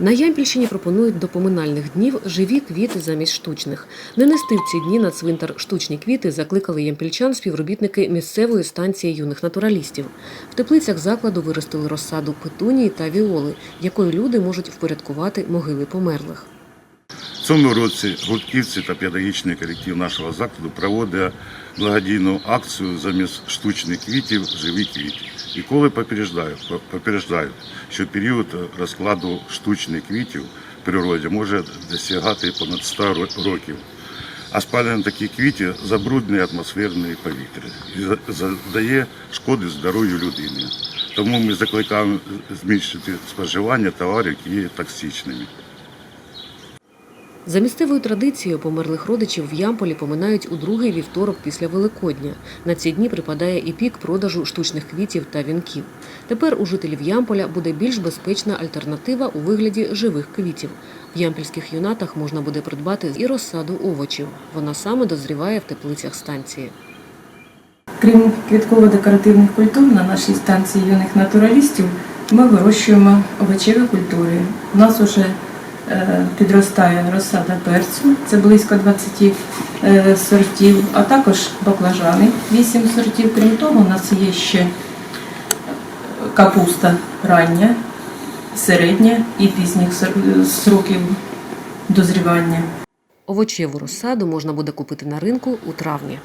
На Ямпільщині пропонують до поминальних днів живі квіти замість штучних. Не нести в ці дні на цвинтар штучні квіти закликали ямпільчан співробітники місцевої станції юних натуралістів. В теплицях закладу виростили розсаду петунії та віоли, якою люди можуть впорядкувати могили померлих. Цьому році гуртківці та педагогічний колектив нашого закладу проводить благодійну акцію замість штучних квітів живі квіти. І коли попереджають, що період розкладу штучних квітів в природі може досягати понад 100 років. А спалення таких квітів забруднює атмосферне повітря і за- завдає шкоди здоров'ю людини. Тому ми закликаємо зменшити споживання товарів, які є токсичними. За місцевою традицією померлих родичів в Ямполі поминають у другий вівторок після Великодня. На ці дні припадає і пік продажу штучних квітів та вінків. Тепер у жителів Ямполя буде більш безпечна альтернатива у вигляді живих квітів. В ямпільських юнатах можна буде придбати і розсаду овочів. Вона саме дозріває в теплицях станції. Крім квітково-декоративних культур, на нашій станції юних натуралістів ми вирощуємо овочеві культури. У нас вже е, підростає розсада перцю, це близько 20 е, сортів, а також баклажани 8 сортів. Крім того, у нас є ще капуста рання, середня і пізніх сроків дозрівання. Овочеву розсаду можна буде купити на ринку у травні.